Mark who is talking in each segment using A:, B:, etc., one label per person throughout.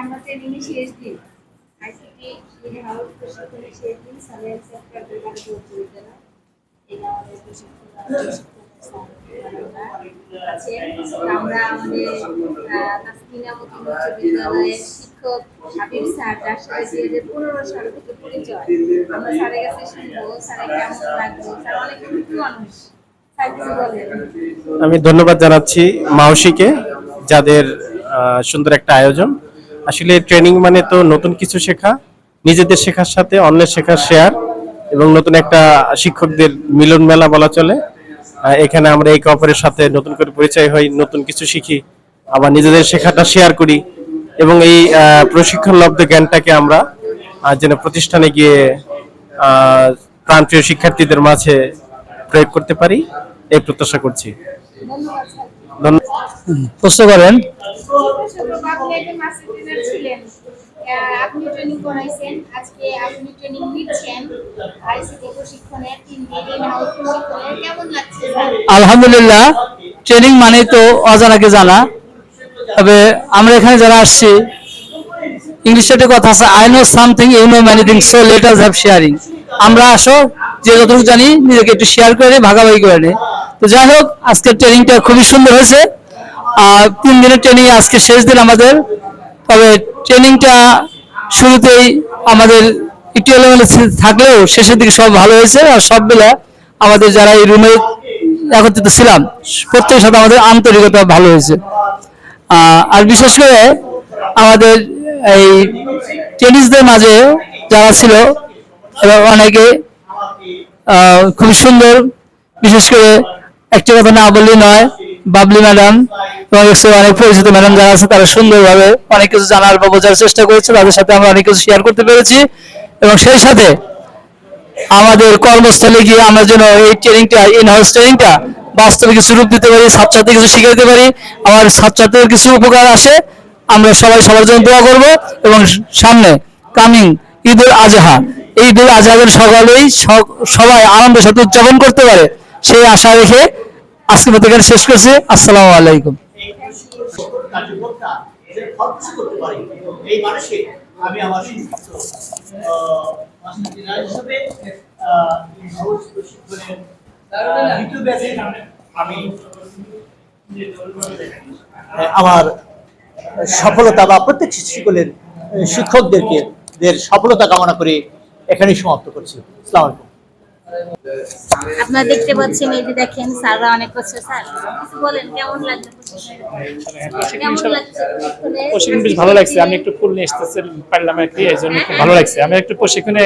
A: আমরা ট্রেনিংয়ে শেষ দিন। আইসিটি হাউস প্রশিক্ষণে শেষ দিন সালের সেক্টর বিভাগ বিশ্ববিদ্যালয়
B: আমি ধন্যবাদ জানাচ্ছি মাওসিকে যাদের সুন্দর একটা আয়োজন। আসলে ট্রেনিং মানে তো নতুন কিছু শেখা, নিজেদের শেখার সাথে অন্যের শেখার শেয়ার এবং নতুন একটা শিক্ষকদের মিলন মেলা বলা চলে। এখানে আমরা একে অপরের সাথে নতুন করে পরিচয় হই, নতুন কিছু শিখি, আবার নিজেদের শেখাটা শেয়ার করি এবং এই প্রশিক্ষণ লব্ধ জ্ঞানটাকে আমরা যেন প্রতিষ্ঠানে গিয়ে প্রাণপ্রিয় শিক্ষার্থীদের মাঝে প্রয়োগ করতে পারি, এই প্রত্যাশা করছি।
A: ধন্যবাদ।
C: প্রশ্ন করেন আলহামদুলিল্লাহ ট্রেনিং মানে তো অজানাকে জানা। তবে আমরা এখানে যারা আসছি ইংলিশে একটা কথা আছে I know something you know many thing so let us have sharing আমরা আসো, যে যতটুকু জানি, নিজেকে একটু শেয়ার করে ভাগাভাগি করে নিই তো যাই হোক, আজকের ট্রেনিংটা খুবই সুন্দর হয়েছে। আর তিন দিনের ট্রেনিং আজকে শেষ দিন আমাদের। তবে ট্রেনিংটা শুরুতেই আমাদের একটু এলোমেলো থাকলেও শেষের দিকে সব ভালো হয়েছে আর সব মিলে আমাদের যারা এই রুমে একত্রিত ছিলাম, প্রত্যেকের সাথে আমাদের আন্তরিকতা ভালো হয়েছে। আর বিশেষ করে আমাদের এই টেনিসদের মাঝে যারা ছিল তারা অনেকে খুবই সুন্দর। বিশেষ করে একটা কথা না বললেই নয় বাবলি ম্যাডাম এবং অনেক পরিচিত ম্যাডাম যারা আছে, তারা সুন্দরভাবে অনেক কিছু জানার বা বোঝার চেষ্টা করেছে। তাদের সাথে আমরা অনেক কিছু শেয়ার করতে পেরেছি। এবং সেই সাথে আমাদের কর্মস্থলে গিয়ে আমরা যেন এই ট্রেনিংটা ইন হাউস ট্রেনিংটা বাস্তবে কিছু রূপ দিতে পারি, ছাত্রছাত্রী কিছু শিখাইতে পারি, আমার ছাত্রছাত্রীদের কিছু উপকার আসে, আমরা সবাই সবার জন্য দোয়া করব। এবং সামনে কামিং ঈদুল আজহা ঈদুল আজহাদের সকলেই সবাই আনন্দের সাথে উদযাপন করতে পারে, সেই আশা রেখে আজকে মতো এখানে শেষ করছি। আসসালামু আলাইকুম।
D: আমার সফলতা বা প্রত্যেক শিক্ষকদেরকে দের সফলতা কামনা করে এখানেই সমাপ্ত করছি। আসসালামু আলাইকুম।
A: আপনারা দেখতে পাচ্ছেন এই যে দেখেন স্যাররা অনেক করছে স্যার কিছু বলেন কেমন লাগছে? প্রশিক্ষণে?
E: বেশ ভালো লাগছে। আমি একটু ফুল নিয়ে আসতে পারলাম আর কি এই জন্য খুব ভালো লাগছে। আমি একটু প্রশিক্ষণে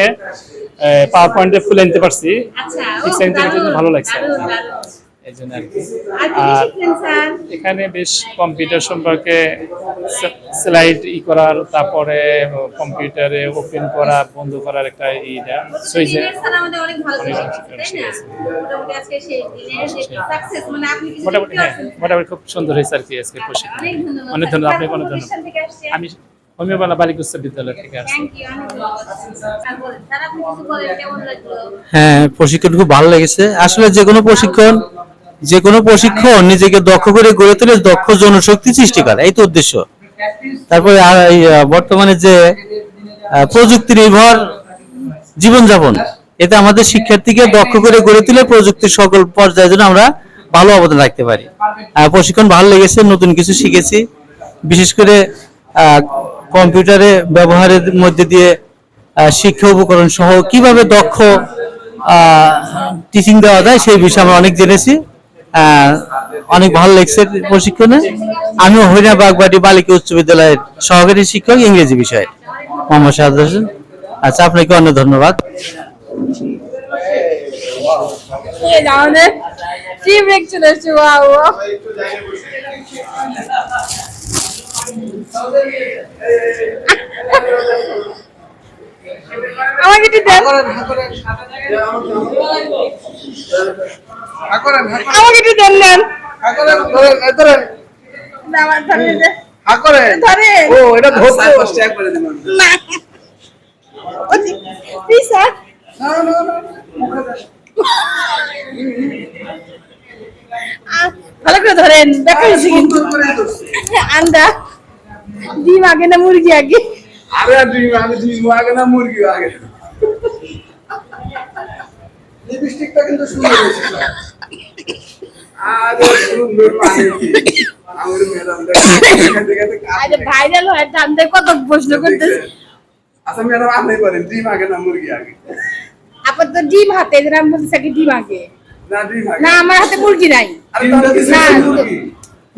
E: পাওয়ার পয়েন্টে ফুল আনতে পারছি।
A: আচ্ছা
E: ভালো লাগছে। আর। এই জন্য এখানে বেশ কম্পিউটার সম্পর্কে স্লাইড ই করার তারপরে কম্পিউটারে ওপেন করা বন্ধ করার একটা ইটা সুইচে।
A: মোটামুটি দিনের সাকসেস মানে
E: হ্যাঁ মোটামুটি খুব সুন্দর হয়েছে আর কি আজকে প্রশিক্ষণ।
A: অনেক ধন্যবাদ
E: অনেক ধন্যবাদ। আপনাকে অনেক ধন্যবাদ।
A: প্রতিষ্ঠান থেকে আসছেন?
E: আমি হোমিওবালা বালিক উচ্চ বিদ্যালয় থেকে আসছি?
F: হ্যাঁ প্রশিক্ষণ খুব ভালো লেগেছে। আসলে যে কোনো প্রশিক্ষণ যে কোনো প্রশিক্ষণ নিজেকে দক্ষ করে গড়ে তুলে দক্ষ জনশক্তি সৃষ্টি করা, এই তো উদ্দেশ্য। তারপরে বর্তমানে যে প্রযুক্তি নির্ভর জীবনযাপন, এতে আমাদের শিক্ষার্থীকে দক্ষ করে গড়ে তুলে প্রযুক্তির সকল পর্যায়ে যেন আমরা ভালো অবদান রাখতে পারি। প্রশিক্ষণ ভালো লেগেছে, নতুন কিছু শিখেছি। বিশেষ করে কম্পিউটারে ব্যবহারের মধ্যে দিয়ে শিক্ষা উপকরণ সহ কীভাবে দক্ষ টিচিং দেওয়া যায় সেই বিষয়ে আমরা অনেক জেনেছি। অনেক ভালো লেগেছে প্রশিক্ষণে। আমিও হরিণা বাগবাটি বালিকা উচ্চ বিদ্যালয়ের সহকারী শিক্ষক, ইংরেজি বিষয়ে। মোহাম্মদ শাহাদ হোসেন। আচ্ছা আপনাকে অনেক ধন্যবাদ।
G: আমাকে একটু আমাকে একটু দেন। ভালো করে ধরেন। দেখা হয়েছে কিন্তু। আন্দা
A: ডিম আগে না মুরগি আগে?
G: আরে ডিম আগে ডিম আগে না মুরগি আগে। লিপস্টিকটা কিন্তু সুন্দর হয়েছে আরে সুন্দর মানে কি আমার ম্যাডাম দেখেন দেখেন
A: আরে ভাইরাল হয় জানতে কত প্রশ্ন করতেছে
G: আচ্ছা ম্যাডাম আপনি বলেন ডিম আগে না মুরগি আগে
A: আপাতত ডিম হাতে এদের আমি বলতেছি ডিম আগে
G: না ডিম আগে
A: না আমার হাতে মুরগি নাই
G: আরে তাহলে কিছু
A: না,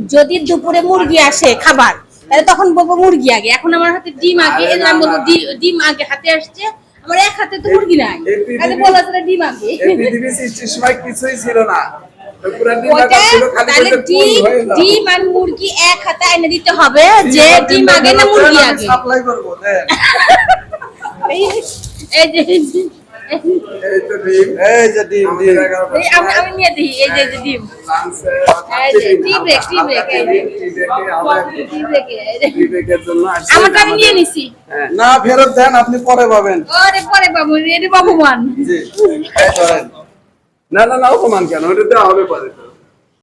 A: যদি দুপুরে মুরগি আসে খাবার তাহলে তখন বলব মুরগি আগে এখন আমার হাতে ডিম আগে এদের আমি বলব ডিম আগে হাতে আসছে আমার এক হাতে তো মুরগি নাই তাহলে বলা ডিম আগে
G: পৃথিবী সৃষ্টির সময় কিছুই ছিল না ডিম
A: ওইটা
G: আগে ছিল খালি
A: তাহলে
G: বলতে কোন
A: ডিম
G: যাও।
A: ডিম আর মুরগি এক হাতে এনে দিতে হবে যে ডিম আগে না মুরগি আগে।
G: সাপ্লাই করব
A: এই যে আমি নিয়ে দিই এই যে ডিম। আমারটা আমি নিয়ে নিছি।
G: ফেরত দেন আপনি পরে পাবেন।
A: পরে
G: জি। এই ধরেন। না না না অপমান কেন? ওটা দেওয়া হবে পরে।